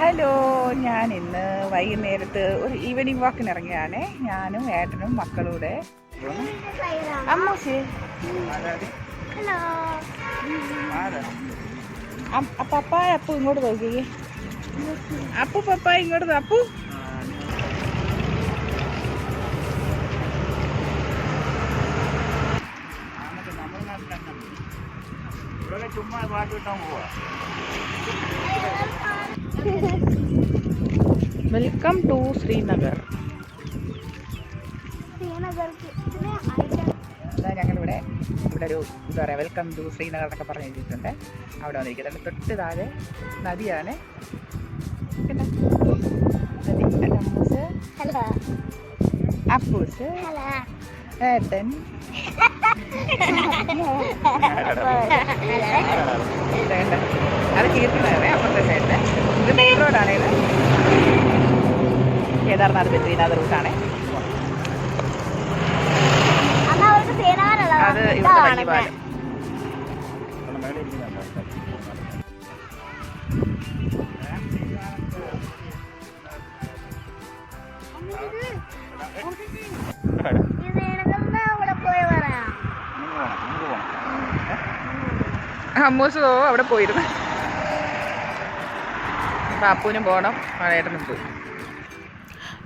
Hello ഞാൻ ഇന്ന് വൈകുന്നേരത്ത് ഒരു ഈവനിങ് വാക്കിന് ഇറങ്ങിയാണ് ഞാനും ഏട്ടനും മക്കളൂടെ അമ്മൂസി. അപ്പു ഇങ്ങോട്ട് നോക്കിയേ അപ്പു പപ്പായ ഇങ്ങോട്ട്. അപ്പു. ചുമ്മാ പാട്ട് കിട്ടാൻ പോവാ വെൽക്കം ടു ശ്രീനഗർ ഞങ്ങളിവിടെ ഇവിടെ ഒരു എന്താ പറയുക വെൽക്കം ടു ശ്രീനഗർ എന്നൊക്കെ പറഞ്ഞു എഴുതിയിട്ടുണ്ട് അവിടെ വന്നിരിക്കുന്നത്. തൊട്ട് താഴെ നദിയാണ്. പിന്നെ നദി അപ്പൂസ് ഹലോ ഏട്ടൻ. അത് കീർത്തനാണ്. അപ്പുറത്തെ സൈഡിൽ ഇത് മെയിൻ റോഡാണ് ഇത്. കേദാർനാഥ് ബദ്രീനാഥ് റൂട്ടാണ് അത് ഇവിടുത്തെ വല്യപാലം മേലെ ഇരിക്കുന്നുണ്ടോ ഈ സേനകളിൽ അവിടെ പോയി പറയാം നമുക്ക് പോകണം നമുക്ക് പോകണം അമ്മൂസ് അവിടെ പോയിരുന്നു. പാപ്പൂനും പോകണം മഴയേട്ടനും പോയി.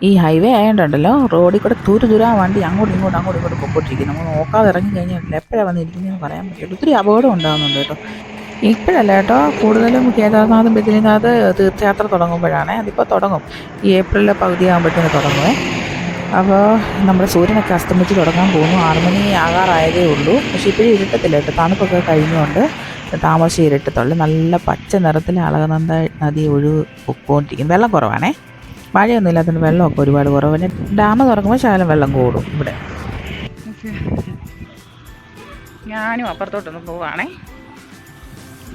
ഈ ഹൈവേ ആയതുകൊണ്ടല്ലോ റോഡിൽ കൂടെ ദൂര ദൂരം വണ്ടി അങ്ങോട്ടും ഇങ്ങോട്ടും അങ്ങോട്ടും ഇങ്ങോട്ടും പൊക്കോട്ടിരിക്കും നമ്മൾ നോക്കാതെ ഇറങ്ങി കഴിഞ്ഞാൽ എപ്പോഴാണ് വന്നിരിക്കുന്നതെന്ന് പറയാൻ പറ്റില്ല. ഒത്തിരി അപകടം ഉണ്ടാകുന്നുണ്ട് കേട്ടോ. ഇപ്പോഴല്ല കേട്ടോ. കൂടുതലും കേദാർനാഥും ബദ്രീനാഥ് തീർത്ഥയാത്ര തുടങ്ങുമ്പോഴാണ് അതിപ്പോൾ തുടങ്ങും. ഈ ഏപ്രിലിലെ പകുതി ആകുമ്പോഴത്തേന് തുടങ്ങുമേ അപ്പോൾ നമ്മുടെ സൂര്യനൊക്കെ അസ്തമിച്ച് തുടങ്ങാൻ പോകുന്നു. ആറ് മണി ആകാറായതേ ഉള്ളൂ. പക്ഷേ ഇപ്പോഴും ഇരുട്ടത്തില്ല കേട്ടോ. തണുപ്പൊക്കെ കഴിഞ്ഞുകൊണ്ട് താമസം ഇരുട്ടത്തുള്ളൂ നല്ല പച്ച നിറത്തിൽ അളകനന്ദ നദി ഒഴു പൊക്കോണ്ടിരിക്കും വെള്ളം കുറവാണേ. മഴയൊന്നും ഇല്ലാത്തതിന് വെള്ളമൊക്കെ ഒരുപാട് കുറവ്. പിന്നെ ഡാം തുറക്കുമ്പോൾ ശകലം വെള്ളം കൂടും ഇവിടെ. ഞാനും അപ്പുറത്തോട്ടൊന്ന് പോവാണേ.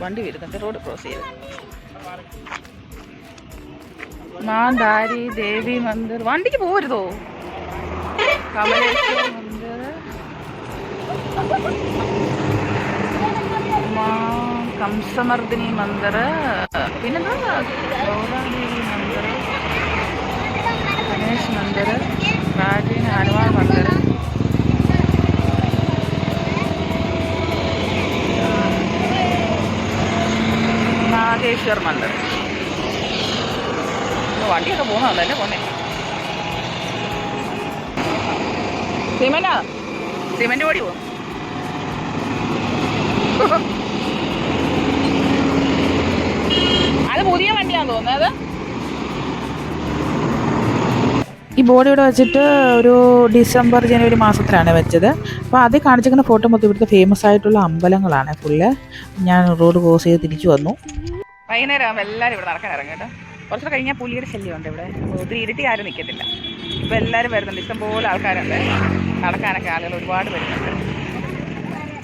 വണ്ടി വരുന്നുണ്ട്. റോഡ് ക്രോസ് ചെയ്ത്. മാന്താരി ദേവി മന്ദിർ. വണ്ടിക്ക് പോരുതോ കമലേശ്വര മന്ദിർ. കംസമർദിനി മന്ദിർ പിന്നെന്താ? ഗൗരാദേവി മന്ദർ ഗണേഷ് മന്ദർ പ്രാചീന ഹനുമാൻ മന്ദർ. നാഗേശ്വർ മന്ദർ. വണ്ടിയൊക്കെ പോകുന്നതല്ലേ പോന്നെ? സിമെന്റാ? സിമെന്റ് ഓടി പോകും അത് പുതിയ വണ്ടിയാന്ന് തോന്നുന്നത് ഈ ബോർഡ് ഇവിടെ വെച്ചിട്ട് ഒരു ഡിസംബർ ജനുവരി മാസത്തിലാണ് വെച്ചത്. അപ്പോൾ അതിൽ കാണിച്ചിരിക്കുന്ന ഫോട്ടോ മൊത്തം ഇവിടുത്തെ ഫേമസ് ആയിട്ടുള്ള അമ്പലങ്ങളാണ് ഫുള്ള് ഞാൻ റോഡ് ക്രോസ് ചെയ്ത് തിരിച്ചു വന്നു. വൈകുന്നേരം ആകുമ്പോൾ എല്ലാവരും ഇവിടെ നടക്കാൻ ഇറങ്ങും കേട്ടോ. കുറച്ച് കഴിഞ്ഞാൽ പുലിയുടെ ശല്യമുണ്ട് ഇവിടെ. ഒത്തിരി ഇരുട്ടി ആരും നിൽക്കത്തില്ല ഇപ്പോൾ എല്ലാവരും വരുന്നുണ്ട്. ഇഷ്ടംപോലെ ആൾക്കാരുണ്ട്. നടക്കാനൊക്കെ ആളുകൾ ഒരുപാട് വരുന്നുണ്ട്.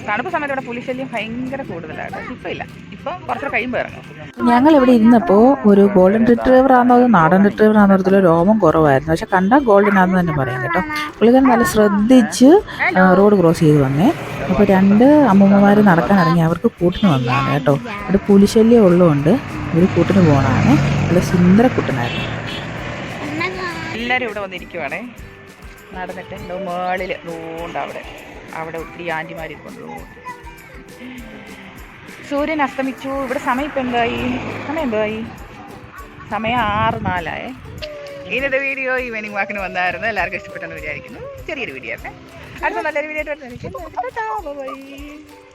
തണുപ്പ് സമയത്ത് ഇവിടെ പുലിശല്യം ഭയങ്കര കൂടുതലാണ് ഇപ്പൊ ഇല്ല. ഇപ്പം കുറച്ച് കഴിയുമ്പോൾ ഇറങ്ങും. ഞങ്ങൾ ഇവിടെ ഇരുന്നപ്പോൾ ഒരു ഗോൾഡൻ റിട്രീവർ ആണോ നാടൻ റിട്രീവർ ആണോ ഒരു രോമം കുറവായിരുന്നു. പക്ഷെ കണ്ടാൽ ഗോൾഡൻ ആണെന്ന് തന്നെ പറയാം കേട്ടോ. പുള്ളിക്കാരൻ നല്ല ശ്രദ്ധിച്ച് റോഡ് ക്രോസ് ചെയ്ത് വന്നേ. അപ്പോൾ രണ്ട് അമ്മൂമ്മമാർ നടക്കാൻ ഇറങ്ങി. അവർക്ക് കൂട്ടിന് വന്നതാണ് കേട്ടോ. ഇവിടെ പുലിശല്യം ഉള്ളതുകൊണ്ട് ഒരു കൂട്ടിന് പോകണമാണ് നല്ല സുന്ദര കൂട്ടനായിരുന്നു. എല്ലാവരും ഇവിടെ വന്നിരിക്കുവാണേ. നടന്നിട്ട് മേളിൽ റോണ്ട് അവിടെ. അവിടെ ഒത്തിരി ആന്റിമാരി സൂര്യൻ അസ്തമിച്ചു. ഇവിടെ സമയം ഇപ്പം എന്തായി? സമയം എന്തായി? സമയം ആറ് നാലായേ. ഇന്നത്തെ വീഡിയോ ഈവനിങ് വാക്കിന് വന്നായിരുന്നു. എല്ലാവർക്കും ഇഷ്ടപ്പെട്ടെന്ന് വിചാരിക്കുന്നു. ചെറിയൊരു വീഡിയോ ആയിരുന്നേ. അടുത്ത നല്ലൊരു വീഡിയോ ആയിട്ട് bye.